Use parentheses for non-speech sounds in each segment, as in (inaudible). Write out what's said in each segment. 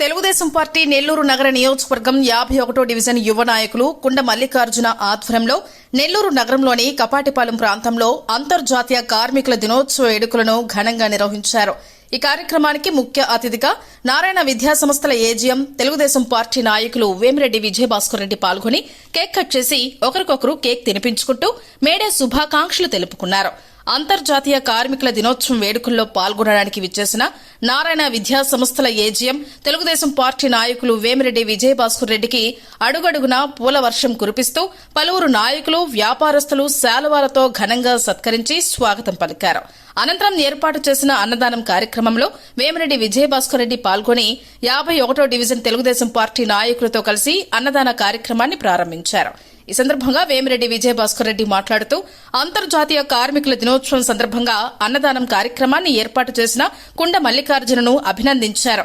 Telugu Desam party Nellore నగర నియోజకవర్గం యాభై ఒకటో డివిజన్ యువ నాయకులు కుండ మల్లికార్జున ఆధ్వర్యంలో నెల్లూరు నగరంలోని కపాటిపాలెం ప్రాంతంలో అంతర్జాతీయ కార్మికుల దినోత్సవ వేడుకలను ఘనంగా నిర్వహించారు. ఈ కార్యక్రమానికి ముఖ్య అతిథిగా నారాయణ విద్యా సంస్థల ఏజీఎం తెలుగుదేశం పార్టీ నాయకులు వేమిరెడ్డి విజయభాస్కర్ రెడ్డి పాల్గొని కేక్ కట్ చేసి ఒకరికొకరు కేక్ తినిపించుకుంటూ మేడే శుభాకాంక్షలు తెలుపుకున్నారు. అంతర్జాతీయ కార్మికుల దినోత్సవం వేడుకల్లో పాల్గొనడానికి విచ్చేసిన నారాయణ విద్యా సంస్థల ఏజీఎం తెలుగుదేశం పార్టీ నాయకులు వేమిరెడ్డి విజయభాస్కర్ రెడ్డికి అడుగడుగునా పూల వర్షం కురిపిస్తూ పలువురు నాయకులు వ్యాపారస్తులు శాలువాలతో ఘనంగా సత్కరించి స్వాగతం పలికారు. అనంతరం ఏర్పాటు చేసిన అన్నదానం కార్యక్రమంలో వేమిరెడ్డి విజయభాస్కర్ రెడ్డి పాల్గొని యాభై ఒకటో డివిజన్ తెలుగుదేశం పార్టీ నాయకులతో కలిసి అన్నదాన కార్యక్రమాన్ని ప్రారంభించారు. ఈ సందర్భంగా వేమిరెడ్డి విజయభాస్కర్ రెడ్డి మాట్లాడుతూ అంతర్జాతీయ కార్మికుల దినోత్సవం సందర్భంగా అన్నదానం కార్యక్రమాన్ని ఏర్పాటు చేసిన కుండ మల్లికార్జునను అభినందించారు.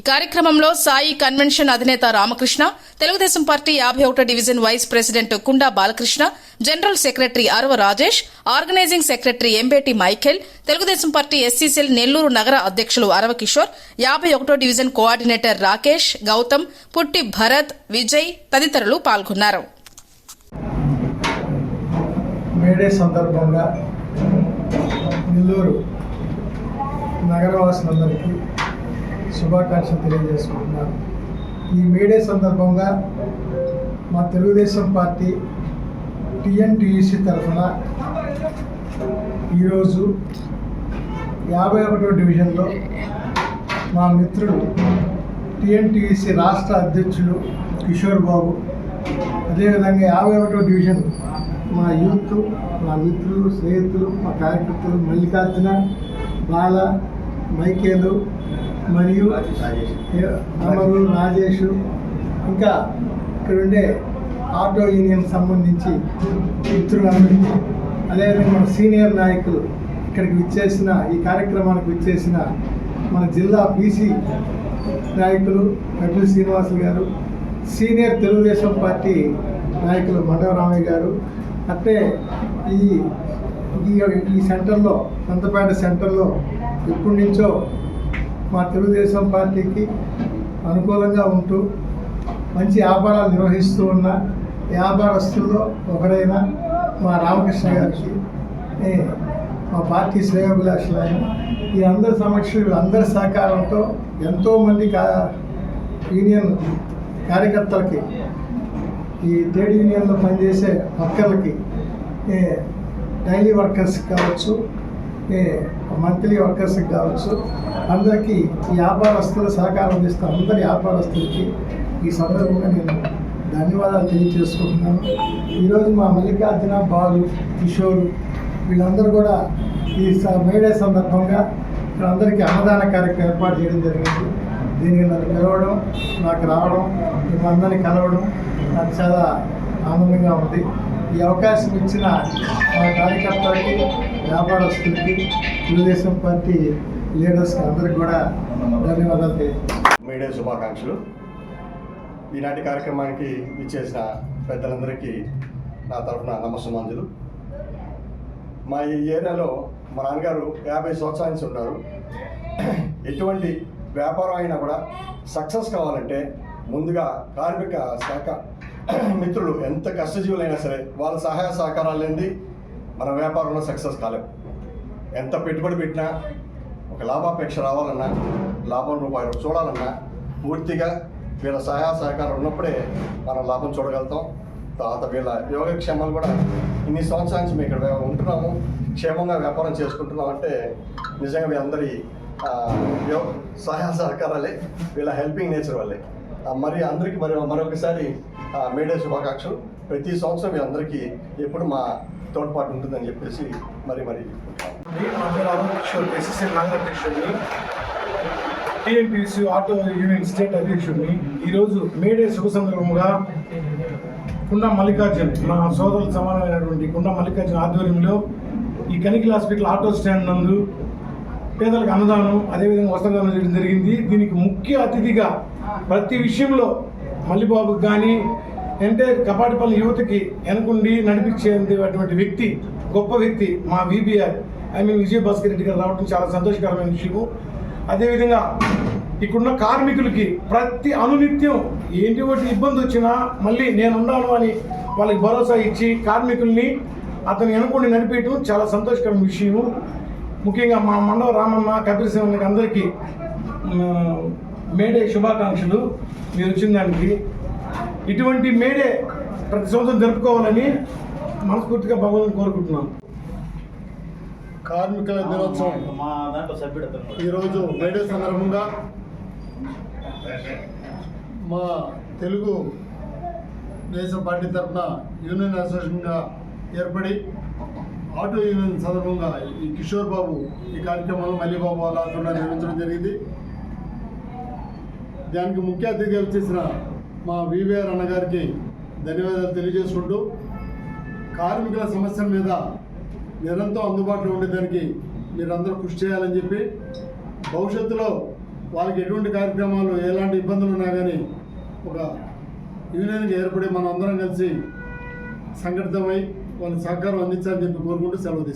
ఈ కార్యక్రమంలో సాయి కన్వెన్షన్ అధినేత రామకృష్ణ తెలుగుదేశం పార్టీ యాభై ఒకటో division vice president Kunda Balakrishna general secretary Arava Rajesh organising secretary Embeti Michael Telugu Desam party SCCL Nellore నగర అధ్యక్షులు అరవ కిషోర్ యాభై ఒకటో డివిజన్ కోఆర్డినేటర్ రాకేష్ గౌతమ్ పుట్టి భరత్ విజయ్ తదితరులు పాల్గొన్నారు. మేడే సందర్భంగా నెల్లూరు నగరవాసులందరికీ శుభాకాంక్షలు తెలియజేసుకుంటున్నాను. ఈ మేడే సందర్భంగా మా తెలుగుదేశం పార్టీ టిఎన్టీయూసీ తరఫున ఈరోజు యాభై ఒకటో డివిజన్లో మా మిత్రుడు టీఎన్టీఈసీ రాష్ట్ర అధ్యక్షుడు కిషోర్ బాబు అదేవిధంగా యాభై ఒకటో డివిజన్ మా యూత్ మా మిత్రులు స్నేహితులు మా కార్యకర్తలు మల్లికార్జున బాల మైకేలు మరియు అమరు రాజేష్ ఇంకా ఇక్కడ ఉండే ఆటో యూనియన్ సంబంధించి మిత్రులందరికీ అదేవిధంగా మన సీనియర్ నాయకులు ఇక్కడికి విచ్చేసిన ఈ కార్యక్రమానికి విచ్చేసిన మన జిల్లా బీసీ నాయకులు కపిల్ శ్రీనివాసులు గారు సీనియర్ తెలుగుదేశం పార్టీ నాయకులు మండవరామయ్య గారు అంటే ఈ ఈ ఈ సెంటర్లో సంతపేట సెంటర్లో ఎప్పటి నుంచో మా తెలుగుదేశం పార్టీకి అనుకూలంగా ఉంటూ మంచి వ్యాపారాలు నిర్వహిస్తూ ఉన్న వ్యాపారస్తుల్లో ఒకరైన మా రామకృష్ణ గారికి మా పార్టీ శ్రేయోభిలాషులు ఆయన ఈ అందరి సమక్షంలో అందరి సహకారంతో ఎంతోమంది కా యూనియన్ కార్యకర్తలకి ఈ ట్రేడ్ యూనియన్లో పనిచేసే వర్కర్లకి డైలీ వర్కర్స్ కావచ్చు మంత్లీ వర్కర్స్కి కావచ్చు. అందరికీ ఈ వ్యాపారస్తుల సహకారం చేస్తున్న అందరి వ్యాపారస్తులకి ఈ సందర్భంగా నేను ధన్యవాదాలు తెలియజేసుకుంటున్నాను. ఈరోజు మా మల్లికార్జున బాలు కిషోర్ వీళ్ళందరూ కూడా ఈ స- మేడే సందర్భంగా వీళ్ళందరికీ అందరికీ అన్నదాన కార్యక్రమం ఏర్పాటు చేయడం జరిగింది. దీనికి నన్ను పిలవడం నాకు రావడం మిమ్మల్ని కలవడం నాకు చాలా ఆనందంగా ఉంది. ఈ అవకాశం ఇచ్చిన మా కార్యకర్తలకి వ్యాపారస్తులకి తెలుగుదేశం పార్టీ లీడర్స్కి అందరికి కూడా ధన్యవాదాలు మీడియా శుభాకాంక్షలు. ఈనాటి కార్యక్రమానికి ఇచ్చేసిన పెద్దలందరికీ నా తరఫున నమస్సమాంజులు. మా ఈ ఏరియాలో మా నాన్నగారు యాభై సంవత్సరాల నుంచి ఉన్నారు. ఎటువంటి వ్యాపారం అయినా కూడా సక్సెస్ కావాలంటే ముందుగా కార్మిక శాఖ (clears throat) మిత్రులు ఎంత కష్టజీవులైనా సరే వాళ్ళ సహాయ సహకారాలు లేనిది మన వ్యాపారంలో సక్సెస్ కాలేం. ఎంత పెట్టుబడి పెట్టినా ఒక లాభాపేక్ష రావాలన్నా లాభం రూపాయలు చూడాలన్నా పూర్తిగా వీళ్ళ సహాయ సహకారం ఉన్నప్పుడే మనం లాభం చూడగలుగుతాం. తర్వాత వీళ్ళ యోగక్షేమాలు కూడా ఇన్ని సంవత్సరాల నుంచి మేము ఇక్కడ ఉంటున్నాము. క్షేమంగా వ్యాపారం చేసుకుంటున్నాం అంటే నిజంగా వీళ్ళందరి సహాయ సహకారాలే వీళ్ళ హెల్పింగ్ నేచర్ వాళ్ళే. మరి అందరికీ మరి మరొకసారి మేడే శుభాకాంక్షలు. ప్రతి సంవత్సరం అందరికీ ఎప్పుడు మా తోడ్పాటు ఉంటుందని చెప్పేసి మరి మరి నా టీఎన్టీసీ ఆటో యూనియన్ స్టేట్ అధ్యక్షుడిని. ఈరోజు మేడే శుభ సందర్భంగా కుండ మల్లికార్జున్ మా సోదరులు సమానమైనటువంటి కుండ మల్లికార్జున్ ఆధ్వర్యంలో ఈ కనికిల్ హాస్పిటల్ ఆటో స్టాండ్ నందు పేదలకు అన్నదానం అదేవిధంగా వస్త్రదానం చేయడం జరిగింది. దీనికి ముఖ్య అతిథిగా ప్రతి విషయంలో మల్లిబాబుకి కానీ అంటే కపాటిపల్లి యువతకి వెనకుండి నడిపించేటువంటి వ్యక్తి గొప్ప వ్యక్తి మా VBR I mean Vijaya Bhaskar Reddy garu రావడం చాలా సంతోషకరమైన విషయము. అదేవిధంగా ఇక్కడున్న కార్మికులకి ప్రతి అనునిత్యం ఏంటి ఒకటి ఇబ్బంది వచ్చినా మళ్ళీ నేను ఉన్నాను అని వాళ్ళకి భరోసా ఇచ్చి కార్మికుల్ని అతను వెనుకొని నడిపేయటం చాలా సంతోషకరమైన విషయము. ముఖ్యంగా మా మండవ రామన్న కపిల్ సింహకి అందరికీ మేడే శుభాకాంక్షలు మీరు వచ్చిన దానికి ఇటువంటి మేడే ప్రతి సంవత్సరం జరుపుకోవాలని మనస్ఫూర్తిగా భగవంతుని కోరుకుంటున్నాను. కార్మికుల దినోత్సవం. ఈరోజు మేడే సందర్భంగా మా తెలుగు దేశం పార్టీ తరఫున యూనియన్ అసోసియేషన్గా ఏర్పడి ఆటో యూనియన్ సందర్భంగా ఈ కిషోర్ బాబు ఈ కార్యక్రమంలో మల్లిబాబు వాళ్ళ ఆధ్వర్యంలో నిర్వహించడం జరిగింది. దానికి ముఖ్య అతిథిగా వచ్చేసిన మా వివిఆర్ అన్నగారికి ధన్యవాదాలు తెలియజేసుకుంటూ కార్మికుల సమస్యల మీద నిరంతరం అందుబాటులో ఉండేదానికి మీరందరూ కృషి చేయాలని చెప్పి భవిష్యత్తులో వాళ్ళకి ఎటువంటి కార్యక్రమాలు ఎలాంటి ఇబ్బందులు ఉన్నా కానీ ఒక యూనియన్కి ఏర్పడి మనం అందరం కలిసి సంఘటితమై వాళ్ళకి సహకారం అందించాలని చెప్పి కోరుకుంటూ సెలవు